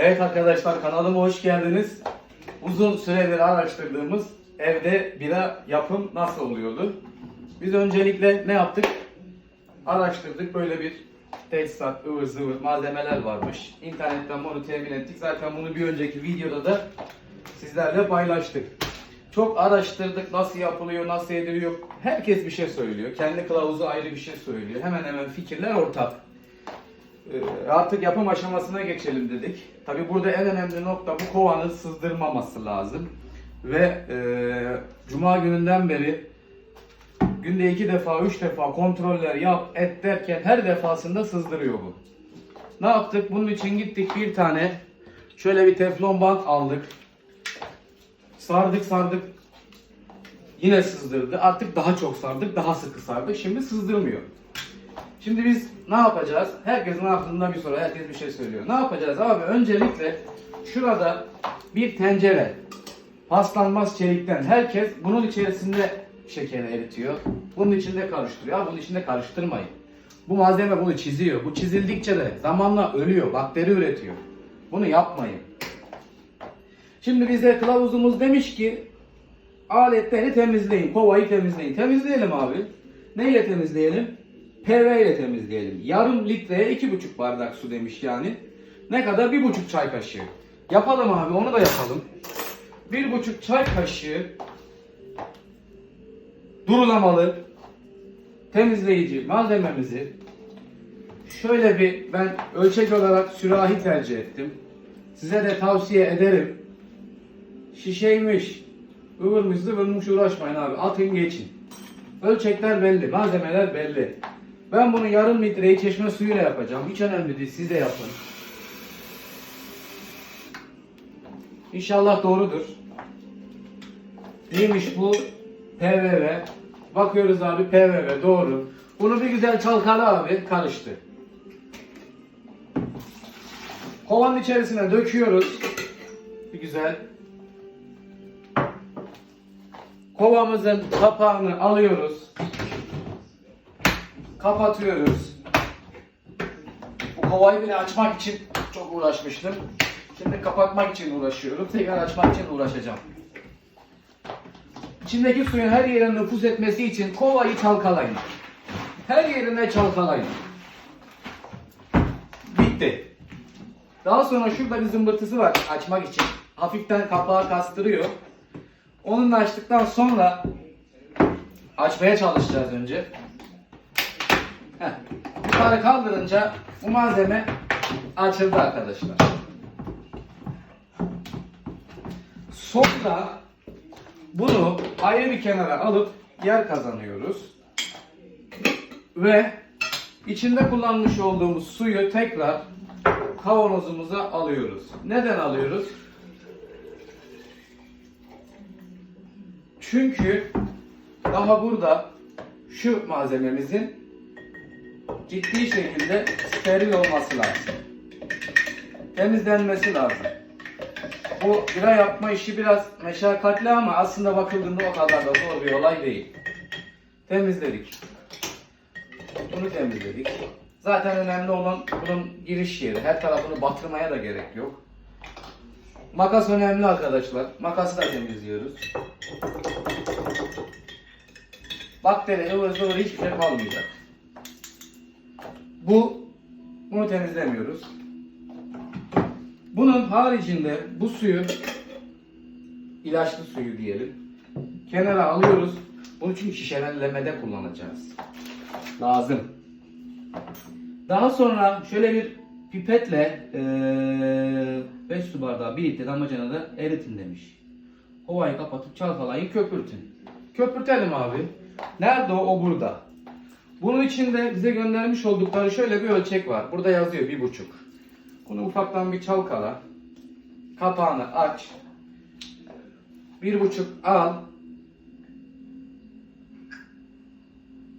Evet arkadaşlar kanalıma hoş geldiniz. Uzun süredir araştırdığımız evde bira yapım nasıl oluyordu? Biz öncelikle ne yaptık? Araştırdık böyle bir tesisat, ıvır zıvır malzemeler varmış. İnternetten bunu temin ettik. Zaten bunu bir önceki videoda da sizlerle paylaştık. Çok araştırdık nasıl yapılıyor, nasıl ediliyor. Herkes bir şey söylüyor. Kendi kılavuzu ayrı bir şey söylüyor. Hemen hemen fikirler ortak. Ee, artık yapım aşamasına geçelim dedik. Tabi burada en önemli nokta bu kovanın sızdırmaması lazım. Ve e, Cuma gününden beri günde iki defa, üç defa kontroller yap, et derken her defasında sızdırıyor bu. Ne yaptık? Bunun için gittik bir tane şöyle bir teflon bant aldık. Sardık sardık. Yine sızdırdı. Artık daha çok sardık, daha sıkı sardık. Şimdi sızdırmıyor. Şimdi biz ne yapacağız? Herkesin aklında bir soru, herkes bir şey söylüyor. Ne yapacağız abi? Öncelikle şurada bir tencere, paslanmaz çelikten. Herkes bunun içerisinde şekeri eritiyor. Bunun içinde karıştırıyor. Bunun içinde karıştırmayın. Bu malzeme bunu çiziyor. Bu çizildikçe de zamanla ölüyor, bakteri üretiyor. Bunu yapmayın. Şimdi bize kılavuzumuz demiş ki aletleri temizleyin, kovayı temizleyin. Temizleyelim abi. Neyle temizleyelim? PV ile temizleyelim. Yarım litreye iki buçuk bardak su demiş yani. Ne kadar? Bir buçuk çay kaşığı. Yapalım abi onu da yapalım. Bir buçuk çay kaşığı durulamalı temizleyici malzememizi şöyle bir ben ölçek olarak sürahi tercih ettim. Size de tavsiye ederim. Şişeymiş, ıvırmış zıvırmış uğraşmayın abi. Atın geçin. Ölçekler belli, malzemeler belli. Ben bunu yarım litreyi çeşme suyuyla yapacağım. Hiç önemli değil, siz de yapın. İnşallah doğrudur. Neymiş bu? PVV. Bakıyoruz abi PVV doğru. Bunu bir güzel çalkala abi karıştı. Kovanın içerisine döküyoruz. Bir güzel. Kovamızın kapağını alıyoruz. Kapatıyoruz. Bu kovayı bile açmak için çok uğraşmıştım. Şimdi kapatmak için uğraşıyorum. Tekrar açmak için uğraşacağım. İçindeki suyun her yere nüfuz etmesi için kovayı çalkalayın. Her yerine çalkalayın. Bitti. Daha sonra şurada bir zımbırtısı var açmak için. Hafiften kapağı kastırıyor. Onunla açtıktan sonra açmaya çalışacağız önce. Heh. Yukarı kaldırınca bu malzeme açıldı arkadaşlar. Sonra bunu ayrı bir kenara alıp yer kazanıyoruz. Ve içinde kullanmış olduğumuz suyu tekrar kavanozumuza alıyoruz. Neden alıyoruz? Çünkü daha burada şu malzememizin ciddi şekilde steril olması lazım. Temizlenmesi lazım. Bu bira yapma işi biraz meşakkatli ama aslında bakıldığında o kadar da zor bir olay değil. Temizledik. Bunu temizledik. Zaten önemli olan bunun giriş yeri. Her tarafını batırmaya da gerek yok. Makas önemli arkadaşlar. Makasla temizliyoruz. Bakteri, ıvır zıvır hiçbir şey kalmayacak. Bu, bunu temizlemiyoruz. Bunun haricinde bu suyu, ilaçlı suyu diyelim, kenara alıyoruz. Bunu çünkü şişelemede kullanacağız. Lazım. Daha sonra şöyle bir pipetle 5 su bardağı bir litre damacana da eritin demiş. Kovayı kapatıp çalkalayın köpürtün. Köpürtelim abi. Nerede o? O burada. Bunun içinde bize göndermiş oldukları şöyle bir ölçek var. Burada yazıyor bir buçuk. Bunu ufaktan bir çalkala. Kapağını aç. Bir buçuk al.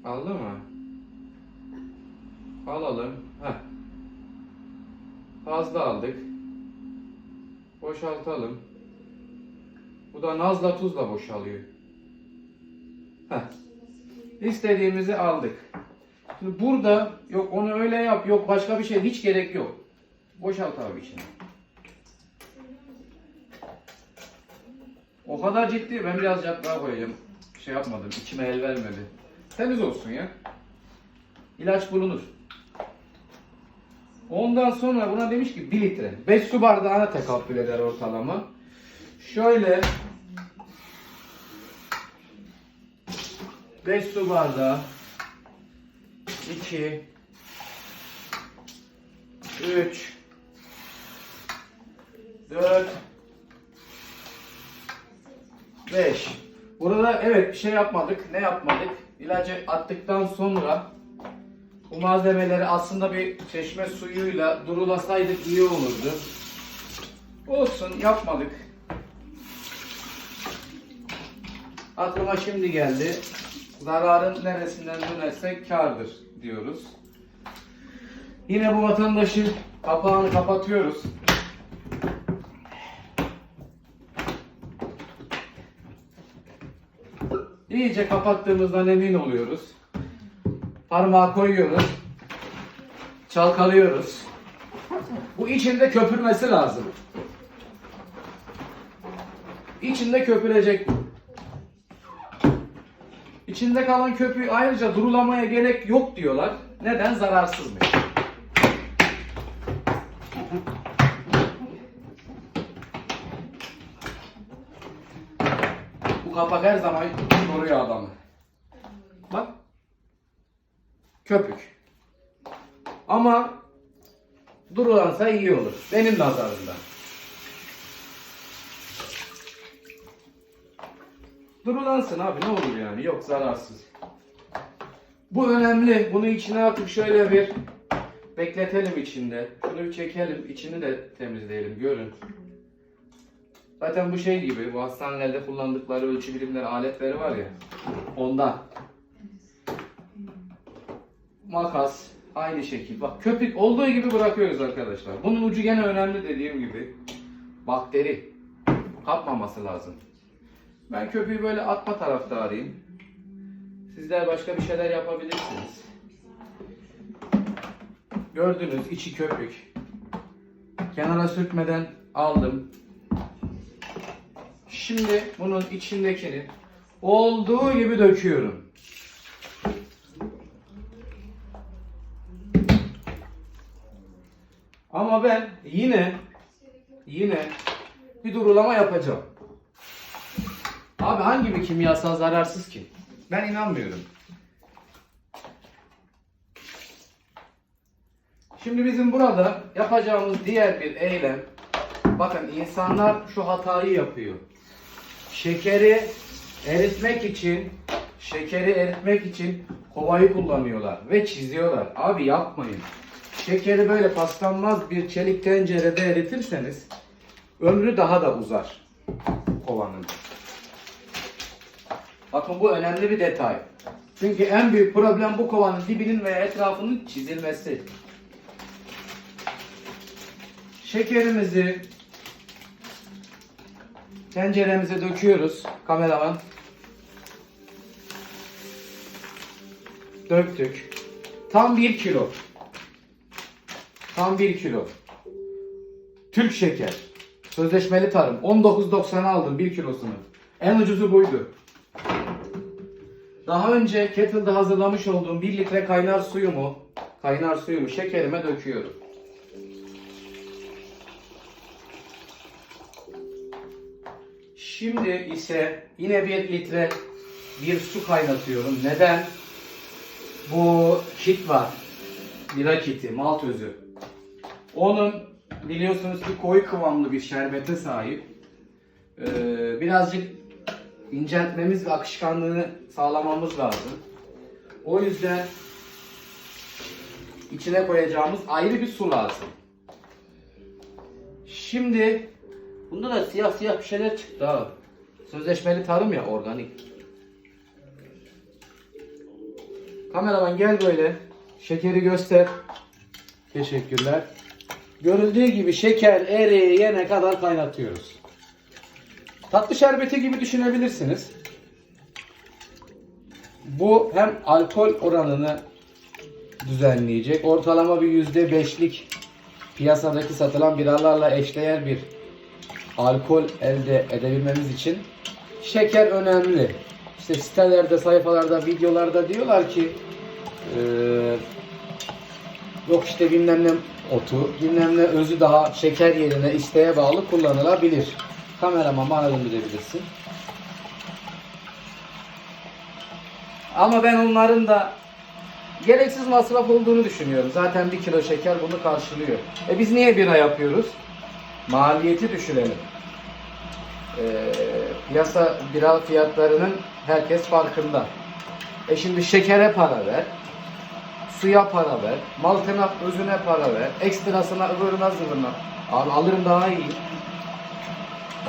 Aldı mı? Alalım. Heh. Fazla aldık. Boşaltalım. Bu da nazla tuzla boşalıyor. Heh istediğimizi aldık. Şimdi burada yok onu öyle yap yok başka bir şey hiç gerek yok. Boşalt abi içini. O kadar ciddi ben biraz daha koyacağım. Şey yapmadım içime el vermedi. Temiz olsun ya. İlaç bulunur. Ondan sonra buna demiş ki 1 litre. 5 su bardağına tekabül eder ortalama. Şöyle 5 su bardağı 2 3 4 5 Burada evet bir şey yapmadık. Ne yapmadık? İlacı attıktan sonra bu malzemeleri aslında bir çeşme suyuyla durulasaydık iyi olurdu. Olsun yapmadık. Aklıma şimdi geldi. Zararın neresinden dönersek kardır diyoruz. Yine bu vatandaşın kapağını kapatıyoruz. İyice kapattığımızdan emin oluyoruz. Parmağı koyuyoruz. Çalkalıyoruz. Bu içinde köpürmesi lazım. İçinde köpürecek bu. İçinde kalan köpüğü ayrıca durulamaya gerek yok diyorlar. Neden? Zararsızmış. Bu kapak her zaman koruyor adamı. Bak. Köpük. Ama durulansa iyi olur. Benim nazarımda. Durulansın abi ne olur yani. Yok zararsız. Bu önemli. Bunu içine atıp şöyle bir bekletelim içinde. Şunu bir çekelim. içini de temizleyelim. Görün. Zaten bu şey gibi. Bu hastanelerde kullandıkları ölçü birimleri, aletleri var ya. Ondan. Makas. Aynı şekil. Bak köpük olduğu gibi bırakıyoruz arkadaşlar. Bunun ucu gene önemli dediğim gibi. Bakteri. Kapmaması lazım. Ben köpüğü böyle atma taraftarıyım. Sizler başka bir şeyler yapabilirsiniz. Gördünüz içi köpük. Kenara sürtmeden aldım. Şimdi bunun içindekini olduğu gibi döküyorum. Ama ben yine yine bir durulama yapacağım. Abi hangi bir kimyasal zararsız ki? Ben inanmıyorum. Şimdi bizim burada yapacağımız diğer bir eylem bakın insanlar şu hatayı yapıyor. Şekeri eritmek için şekeri eritmek için kovayı kullanıyorlar ve çiziyorlar. Abi yapmayın. Şekeri böyle paslanmaz bir çelik tencerede eritirseniz ömrü daha da uzar kovanın. Bakın bu önemli bir detay. Çünkü en büyük problem bu kovanın dibinin ve etrafının çizilmesi. Şekerimizi tenceremize döküyoruz. Kameraman. Döktük. Tam 1 kilo. Tam 1 kilo. Türk şeker. Sözleşmeli tarım. 19.90'a aldım 1 kilosunu. En ucuzu buydu. Daha önce kettle'da hazırlamış olduğum 1 litre kaynar suyumu, kaynar suyumu şekerime döküyorum. Şimdi ise yine 1 litre bir su kaynatıyorum. Neden? Bu kit var. Bira kiti, malt özü. Onun biliyorsunuz ki koyu kıvamlı bir şerbete sahip. Ee, birazcık inceltmemiz ve akışkanlığını sağlamamız lazım. O yüzden içine koyacağımız ayrı bir su lazım. Şimdi bunda da siyah siyah bir şeyler çıktı ha. Sözleşmeli tarım ya organik. Kameraman gel böyle. Şekeri göster. Teşekkürler. Görüldüğü gibi şeker eriyene kadar kaynatıyoruz. Tatlı şerbeti gibi düşünebilirsiniz. Bu hem alkol oranını düzenleyecek. Ortalama bir yüzde beşlik piyasadaki satılan biralarla eşdeğer bir alkol elde edebilmemiz için şeker önemli. İşte sitelerde, sayfalarda, videolarda diyorlar ki eee, yok işte bilmem ne otu, bilmem ne özü daha şeker yerine isteğe bağlı kullanılabilir. Kameraman bana döndürebilirsin. Ama ben onların da gereksiz masraf olduğunu düşünüyorum. Zaten bir kilo şeker bunu karşılıyor. E biz niye bira yapıyoruz? Maliyeti düşürelim. Ee, piyasa bira fiyatlarının herkes farkında. E şimdi şekere para ver, suya para ver, maltına özüne para ver, ekstrasına ıvırına zıvırına. Abi alırım daha iyi.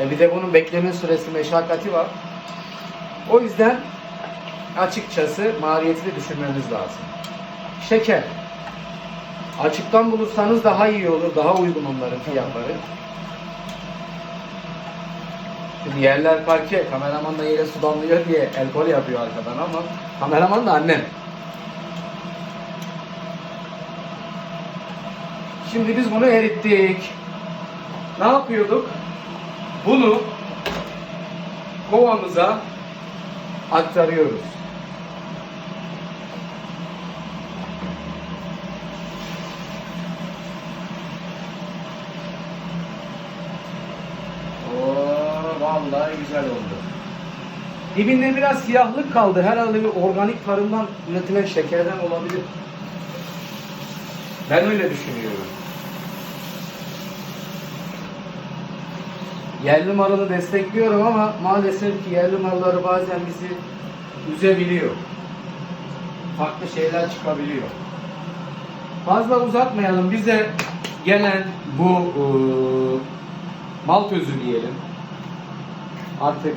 E bir de bunun bekleme süresi, meşakkati var. O yüzden açıkçası maliyetini düşürmemiz lazım. Şeker. Açıktan bulursanız daha iyi olur, daha uygun onların fiyatları. Şimdi yerler parke, kameraman da yere su damlıyor diye el kol yapıyor arkadan ama kameraman da annem. Şimdi biz bunu erittik. Ne yapıyorduk? Bunu kovamıza aktarıyoruz. Oo, vallahi güzel oldu. Dibinde biraz siyahlık kaldı. Herhalde bir organik tarımdan üretilen şekerden olabilir. Ben öyle düşünüyorum. Yerli malını destekliyorum ama maalesef ki yerli malları bazen bizi üzebiliyor. Farklı şeyler çıkabiliyor. Fazla uzatmayalım. Bize gelen bu ıı, malt özü diyelim. Artık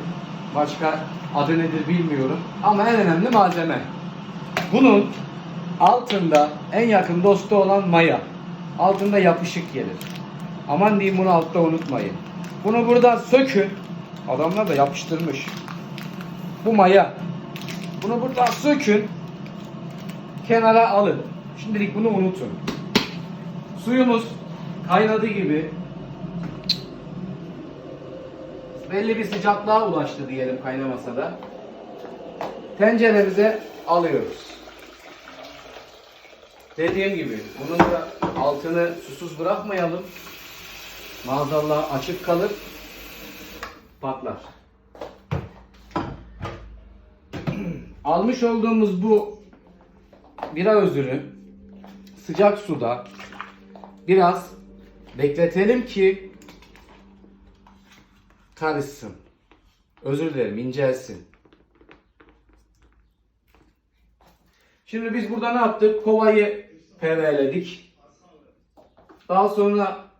başka adı nedir bilmiyorum. Ama en önemli malzeme. Bunun altında en yakın dostu olan maya. Altında yapışık gelir. Aman diyeyim bunu altta unutmayın. Bunu buradan sökün. Adamlar da yapıştırmış. Bu maya. Bunu buradan sökün. Kenara alın. Şimdilik bunu unutun. Suyumuz kaynadı gibi belli bir sıcaklığa ulaştı diyelim kaynamasa da. Tenceremize alıyoruz. Dediğim gibi bunun da altını susuz bırakmayalım. Maazallah açık kalır. Patlar. Almış olduğumuz bu bira özünü sıcak suda biraz bekletelim ki karışsın. Özür dilerim incelsin. Şimdi biz burada ne yaptık? Kovayı PV'ledik. Daha sonra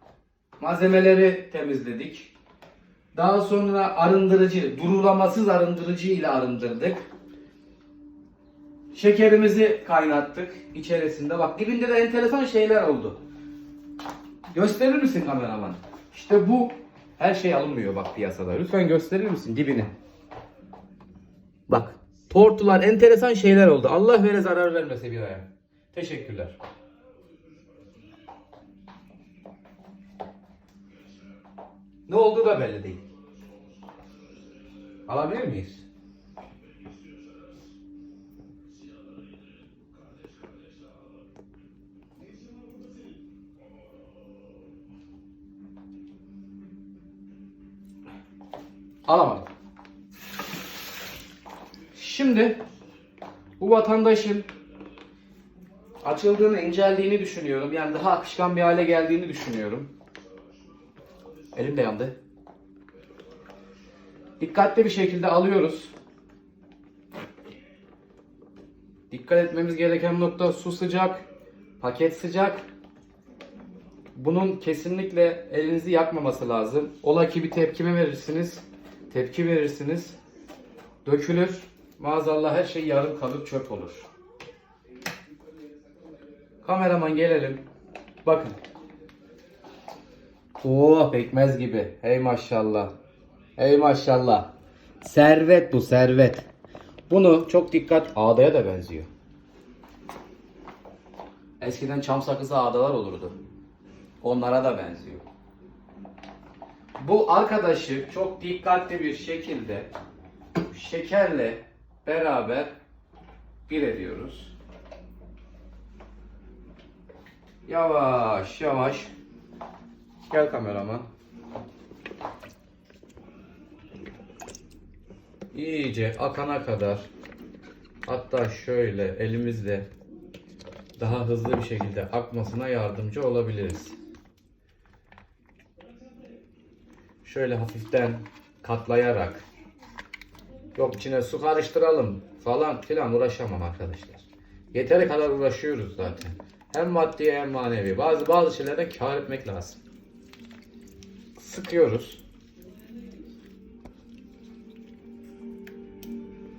malzemeleri temizledik. Daha sonra arındırıcı, durulamasız arındırıcı ile arındırdık. Şekerimizi kaynattık içerisinde. Bak dibinde de enteresan şeyler oldu. Gösterir misin kameraman? İşte bu her şey alınmıyor bak piyasada. Lütfen gösterir misin dibini? Bak. Tortular enteresan şeyler oldu. Allah vere zarar vermese bir aya. Teşekkürler. Ne olduğu da belli değil. Alabilir miyiz? Alamadım. Şimdi bu vatandaşın açıldığını, inceldiğini düşünüyorum. Yani daha akışkan bir hale geldiğini düşünüyorum. Elim de yandı. Dikkatli bir şekilde alıyoruz. Dikkat etmemiz gereken nokta su sıcak, paket sıcak. Bunun kesinlikle elinizi yakmaması lazım. Ola ki bir tepkime verirsiniz, tepki verirsiniz, dökülür. Maazallah her şey yarım kalır, çöp olur. Kameraman gelelim. Bakın. Oo pekmez gibi. Hey maşallah. Hey maşallah. Servet bu servet. Bunu çok dikkat ağdaya da benziyor. Eskiden çam sakızı ağdalar olurdu. Onlara da benziyor. Bu arkadaşı çok dikkatli bir şekilde şekerle beraber bir ediyoruz. Yavaş yavaş. Gel kameraman. İyice akana kadar hatta şöyle elimizle daha hızlı bir şekilde akmasına yardımcı olabiliriz. Şöyle hafiften katlayarak yok içine su karıştıralım falan filan uğraşamam arkadaşlar. Yeteri kadar uğraşıyoruz zaten. Hem maddi hem manevi. Bazı bazı şeylerden kar etmek lazım. Sıkıyoruz.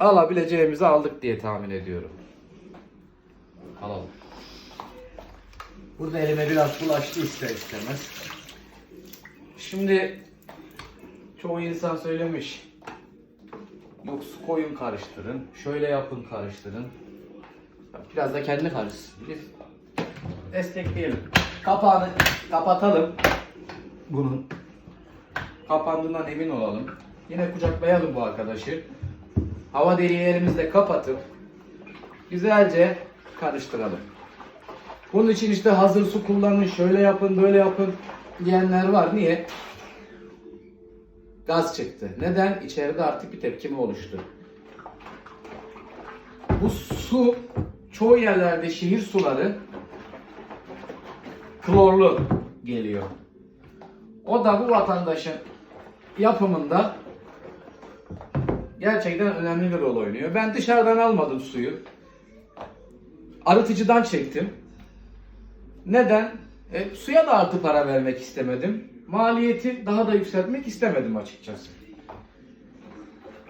Alabileceğimizi aldık diye tahmin ediyorum. Alalım. Burada elime biraz bulaştı ister istemez. Şimdi çoğu insan söylemiş. Yok su koyun karıştırın. Şöyle yapın karıştırın. Biraz da kendi karışsın. Biz destekleyelim. Kapağını kapatalım. Bunun kapandığından emin olalım. Yine kucaklayalım bu arkadaşı. Hava deliği kapatıp güzelce karıştıralım. Bunun için işte hazır su kullanın, şöyle yapın, böyle yapın diyenler var. Niye? Gaz çıktı. Neden? İçeride artık bir tepkime oluştu. Bu su çoğu yerlerde şehir suları klorlu geliyor. O da bu vatandaşın yapımında gerçekten önemli bir rol oynuyor. Ben dışarıdan almadım suyu. Arıtıcıdan çektim. Neden? E, suya da artı para vermek istemedim. Maliyeti daha da yükseltmek istemedim açıkçası.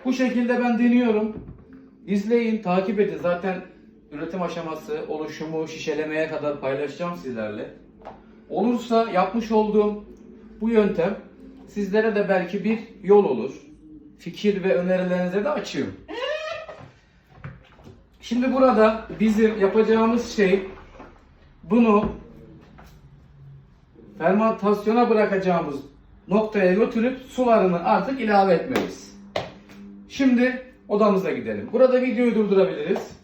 Bu şekilde ben deniyorum. İzleyin, takip edin. Zaten üretim aşaması, oluşumu, şişelemeye kadar paylaşacağım sizlerle. Olursa yapmış olduğum bu yöntem sizlere de belki bir yol olur. Fikir ve önerilerinize de açığım. Şimdi burada bizim yapacağımız şey bunu fermentasyona bırakacağımız noktaya götürüp sularını artık ilave etmeliyiz. Şimdi odamıza gidelim. Burada videoyu durdurabiliriz.